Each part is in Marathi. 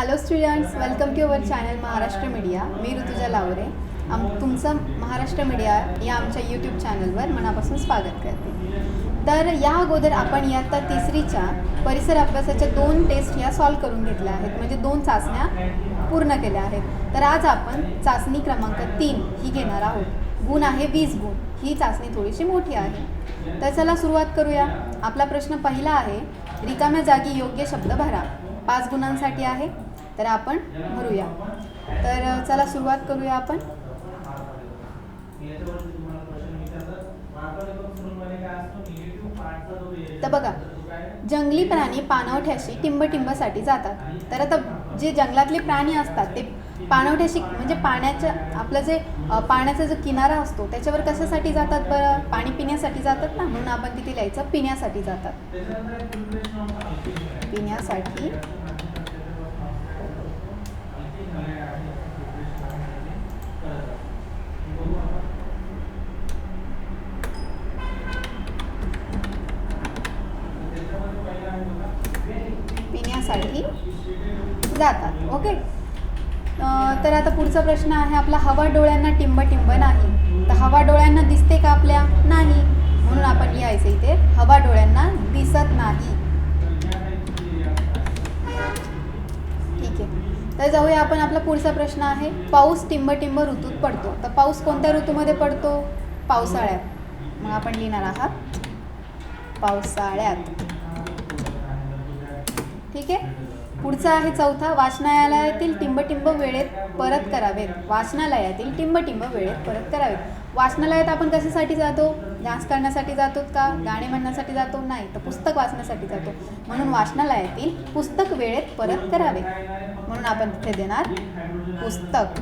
Hello students welcome to our channel Maharashtra media मी ऋतुजा लावरे. आम तुमचं महाराष्ट्र मीडिया या आमच्या यूट्यूब चॅनलवर मनापासून स्वागत करते. तर या अगोदर आपण इयत्ता तिसरीच्या परिसर अभ्यासाच्या दोन टेस्ट या सॉल्व करून घेतल्या आहेत. म्हणजे दोन चाचण्या पूर्ण केल्या आहेत. तर आज आपण चाचणी क्रमांक तीन ही घेणार आहोत. गुण आहे वीस गुण. ही चाचणी थोडीशी मोठी आहे. तर चला सुरुवात करूया. आपला प्रश्न पहिला आहे रिकाम्या जागी योग्य शब्द भरा. पाच गुणांसाठी आहे तर आपण भरूया. तर चला सुरुवात करूया आपण. तर बघा जंगली प्राणी पाणवठ्याशी टिंबटिंबसाठी जातात. तर आता जे जंगलातले प्राणी असतात ते पाणवठ्याशी म्हणजे पाण्याच्या आपलं जे पाण्याचा जो किनारा असतो त्याच्यावर कशासाठी जातात बरं? पाणी पिण्यासाठी जातात ना? म्हणून आपण तिथे लिहायचं पिण्यासाठी जातात. पिण्यासाठी जातात ओके अं, तर आता पुढचा प्रश्न आहे आपला हवा डोळ्यांना टिंब टिंब नाही. तर हवा डोळ्यांना दिसते का आपल्या? नाही. म्हणून आपण लिहायचं इथे हवा डोळ्यांना दिसत नाही. ठीक आहे. तर जाऊया आपण आपला पुढचा प्रश्न आहे पाऊस टिंब टिंब ऋतूत पडतो. तर पाऊस कोणत्या ऋतूमध्ये पडतो? पावसाळ्यात. मग आपण लिहिणार आहात पावसाळ्यात. ठीक आहे? पुढचा आहे चौथा वाचनालयातील टिंबटिंब वेळेत परत करावेत. वाचनालयातील टिंबटिंब वेळेत परत करावेत. वाचनालयात आपण कशासाठी जातो? डान्स करण्यासाठी जातो का? गाणे म्हणण्यासाठी जातो? नाही तर पुस्तक वाचण्यासाठी जातो. म्हणून वाचनालयातील पुस्तक वेळेत परत करावे. म्हणून आपण तिथे देणार पुस्तक.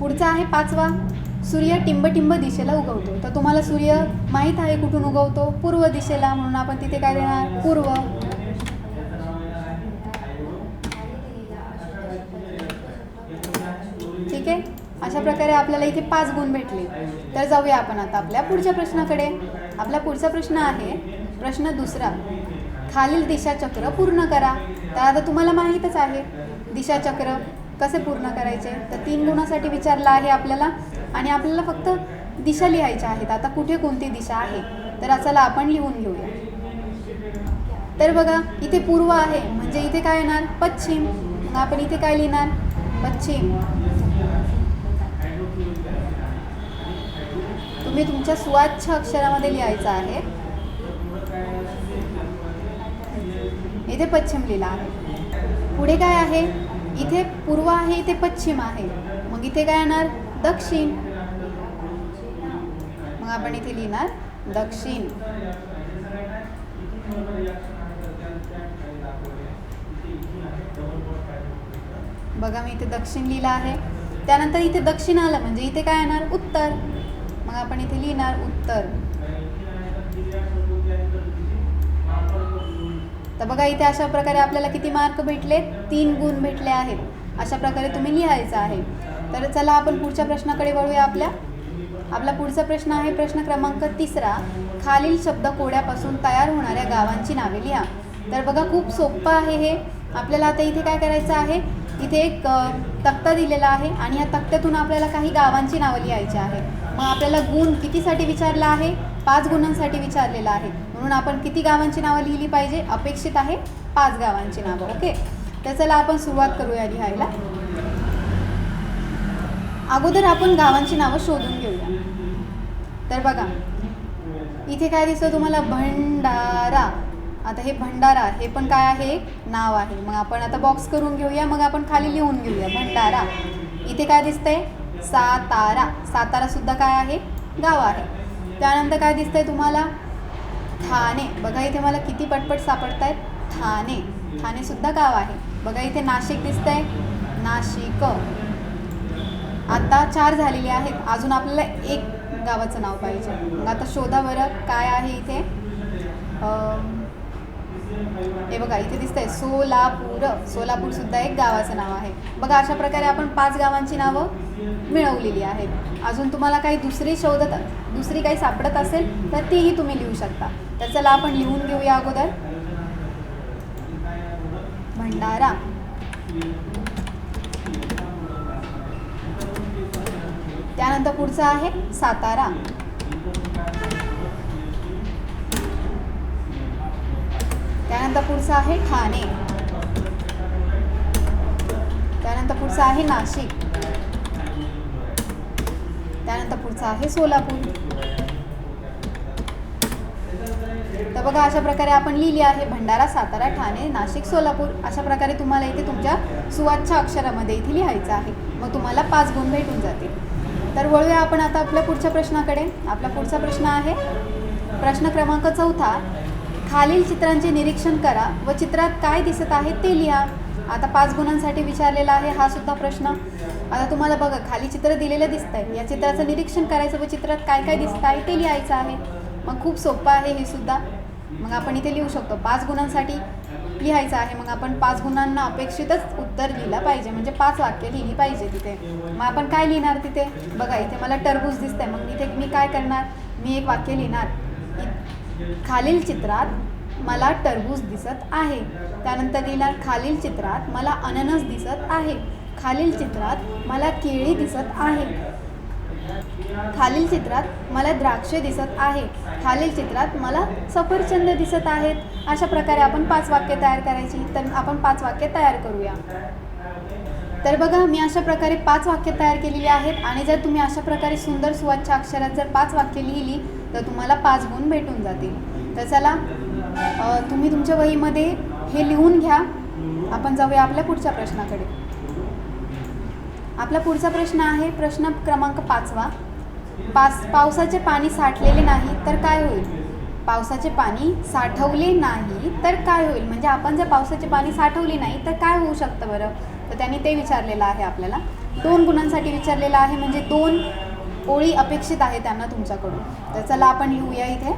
पुढचा आहे पाचवा. सूर्य टिंबटिंब दिशेला उगवतो. तर तुम्हाला सूर्य माहीत आहे कुठून उगवतो? पूर्व दिशेला म्हणून आपण तिथे काय देणार? पूर्व. ठीक आहे? अशा प्रकारे आपल्याला इथे पाच गुण भेटले. तर जाऊया आपण आता आपल्या पुढच्या प्रश्नाकडे. आपला पुढचा प्रश्न आहे प्रश्न दुसरा. खालील दिशाचक्र पूर्ण करा. तर आता तुम्हाला माहीतच आहे दिशाचक्र. कसे पूर्ण करायचे? तर तीन गुणासाठी विचारलं आहे आपल्याला आणि आपल्याला फक्त दिशा लिहायच्या आहेत. आता कुठे कोणती दिशा आहे? तर चला आपण लिहून घेऊया. तर बघा इथे पूर्व आहे. म्हणजे इथे काय येणार? पश्चिम. मग आपण इथे काय लिहिणार? पश्चिम. तुम्ही तुमच्या सुवाच्छ अक्षरामध्ये लिहायचं आहे. इथे पश्चिम लिहिला आहे. पुढे काय आहे? इथे पूर्व आहे इथे पश्चिम आहे. मग इथे काय येणार? दक्षिण. मग आपण इथे लिहिणार दक्षिण. बघा मी इथे दक्षिण लिहिलं आहे. त्यानंतर इथे दक्षिण आलं म्हणजे इथे काय येणार? उत्तर. मग आपण इथे लिहिणार उत्तर. तर बघा इथे अशा प्रकारे आपल्याला किती मार्क भेटले? तीन गुण भेटले आहेत. अशा प्रकारे तुम्ही लिहायचं आहे. तर चला आपण पुढच्या प्रश्नाकडे वळूया आपल्या. आपला पुढचा प्रश्न आहे प्रश्न क्रमांक तिसरा. खालील शब्द कोड्यापासून तयार होणाऱ्या गावांची नावे लिहा. तर बघा खूप सोपं आहे हे. आपल्याला आता इथे काय करायचं आहे? इथे एक तक्ता दिलेला आहे आणि या तक्त्यातून आपल्याला काही गावांची नावं लिहायची आहे मग आपल्याला गुण कितीसाठी विचारला आहे? पाच गुणांसाठी विचारलेला आहे. म्हणून आपण किती गावांची नावं लिहिली पाहिजे? अपेक्षित आहे पाच गावांची नावं ओके? तर चला आपण सुरुवात करूया लिहायला. अगोदर आपण गावांची नावं शोधून घेऊया. तर बघा इथे काय दिसतं तुम्हाला? भंडारा. आता हे भंडारा हे पण काय आहे? नाव आहे. मग आपण आता बॉक्स करून घेऊया मग आपण खाली लिहून घेऊया. भंडारा. इथे काय दिसतंय? सातारा. सातारा सुद्धा काय आहे? गाव आहे. त्यानंतर काय दिसतंय तुम्हाला? ठाणे बघा इथे मला किती पटपट सापडत आहेत ठाणे ठाणे सुद्धा गाव आहे. बघा इथे नाशिक दिसतंय. नाशिक. आता चार झालेले आहेत. अजून आपल्याला एक गावाचं नाव पाहिजे. मग आता शोधा बरं काय आहे इथे. हे बघा इथे दिसतंय सोलापूर. सोलापूर सुद्धा एक गावाचं नाव आहे. बघा अशा प्रकारे आपण पाच गावांची नावं मिळवलेली आहेत. अजून तुम्हाला काही दुसरी शोधत दुसरी काही सापडत असेल तर तीही तुम्ही लिहू शकता. तर चला आपण लिहून घेऊया अगोदर. भंडारा. त्यानंतर पुढचं आहे सातारा. त्यानंतर पुढचं आहे ठाणे. त्यानंतर पुढचं आहे नाशिक. त्यानंतर पुढचं आहे सोलापूर. तर बघा अशा प्रकारे आपण लिहिली आहे भंडारा सातारा ठाणे नाशिक सोलापूर. अशा प्रकारे तुम्हाला इथे तुमच्या सुवाच्छ अक्षरामध्ये इथे लिहायचं आहे. मग तुम्हाला पाच गुण भेटून जातील. तर वळूया आपण आता आपल्या पुढच्या प्रश्नाकडे. आपला पुढचा प्रश्न आहे प्रश्न क्रमांक चौथा. खालील चित्रांचे निरीक्षण करा व चित्रात काय दिसत आहे ते लिहा. आता पाच गुणांसाठी विचारलेला आहे हा सुद्धा प्रश्न. आता तुम्हाला बघा खाली चित्र दिलेलं दिसत आहे या चित्राचं निरीक्षण करायचं व चित्रात काय काय दिसत आहे ते लिहायचं आहे. मग खूप सोपं आहे हे सुद्धा. मग आपण इथे लिहू शकतो. पाच गुणांसाठी लिहायचं आहे. मग आपण पाच गुणांना अपेक्षितच उत्तर लिहिलं पाहिजे. म्हणजे पाच वाक्य लिहिली पाहिजे तिथे. मग आपण काय लिहिणार तिथे? बघा इथे मला टरबूज दिसतंय. मग इथे मी काय करणार? मी एक वाक्य लिहिणार. इ- खालील चित्रात मला टरबूज दिसत आहे. त्यानंतर लिहिणार खालील चित्रात मला अननस दिसत आहे. खालील चित्रात मला केळी दिसत आहे. खालील चित्रात मला द्राक्षे दिसत आहे. खालील चित्रात मला सफरचंद दिसत आहेत. अशा प्रकारे आपण पाच वाक्य तयार करायची तर आपण पाच वाक्य तयार करूया. तर बघा मी अशा प्रकारे पाच वाक्य तयार केलेली आहेत आणि जर तुम्ही अशा प्रकारे सुंदर सुवाच्य अक्षरात जर पाच वाक्य लिहिली तर तुम्हाला पाच गुण भेटून जातील. तर चला तुम्ही तुमच्या वहीमध्ये हे लिहून घ्या. आपण जाऊया आपल्या पुढच्या प्रश्नाकडे. आपला पुढचा प्रश्न आहे प्रश्न क्रमांक पाचवा. पास पावसाचे पाणी साठलेले नाही तर काय होईल? पावसाचे पाणी साठवले नाही तर काय होईल? म्हणजे आपण जर पावसाचे पाणी साठवले नाही तर काय होऊ शकतं बरं? तर त्यांनी ते विचारलेलं आहे आपल्याला. दोन गुणांसाठी विचारलेलं आहे म्हणजे दोन ओळी अपेक्षित आहे त्यांना तुमच्याकडून. तर चला आपण लिहूया इथे.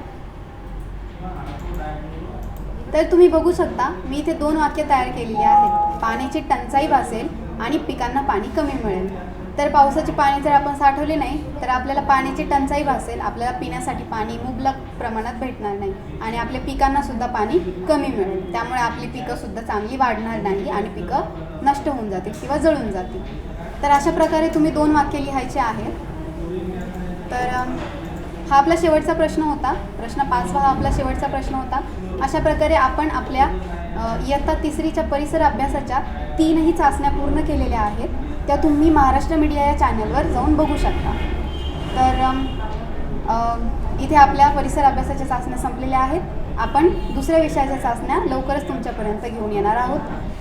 तर तुम्ही बघू शकता मी इथे दोन वाक्य तयार केलेली आहेत. पाण्याची टंचाई भासेल आणि पिकांना पाणी कमी मिळेल. तर पावसाचे पाणी जर आपण साठवले नाही तर आपल्याला पाण्याची टंचाई भासेल आपल्याला पिण्यासाठी पाणी मुबलक प्रमाणात भेटणार नाही आणि आपल्या पिकांना सुद्धा पाणी कमी मिळेल. त्यामुळे आपली पिकं सुद्धा चांगली वाढणार नाही आणि पिकं नष्ट होऊन जातील किंवा जळून जातील. तर अशा प्रकारे तुम्ही दोन वाक्य लिहायचे आहेत. तर हा आपला शेवटचा प्रश्न होता. प्रश्न पाचवा हा आपला शेवटचा प्रश्न होता. अशा प्रकारे आपण आपल्या इयत्ता तिसरीच्या परिसर अभ्यासाच्या तीनही चाचण्या पूर्ण केलेल्या आहेत. त्या तुम्ही महाराष्ट्र मीडिया या चॅनलवर जाऊन बघू शकता. तर इथे आपल्या परिसर अभ्यासाच्या चाचण्या संपलेल्या आहेत. आपण दुसऱ्या विषयाच्या चाचण्या लवकरच तुमच्यापर्यंत घेऊन येणार आहोत.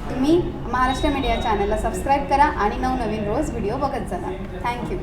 तुम्ही महाराष्ट्र मीडिया चॅनलला सबस्क्राईब करा आणि नवनवीन रोज व्हिडिओ बघत चला. थँक्यू.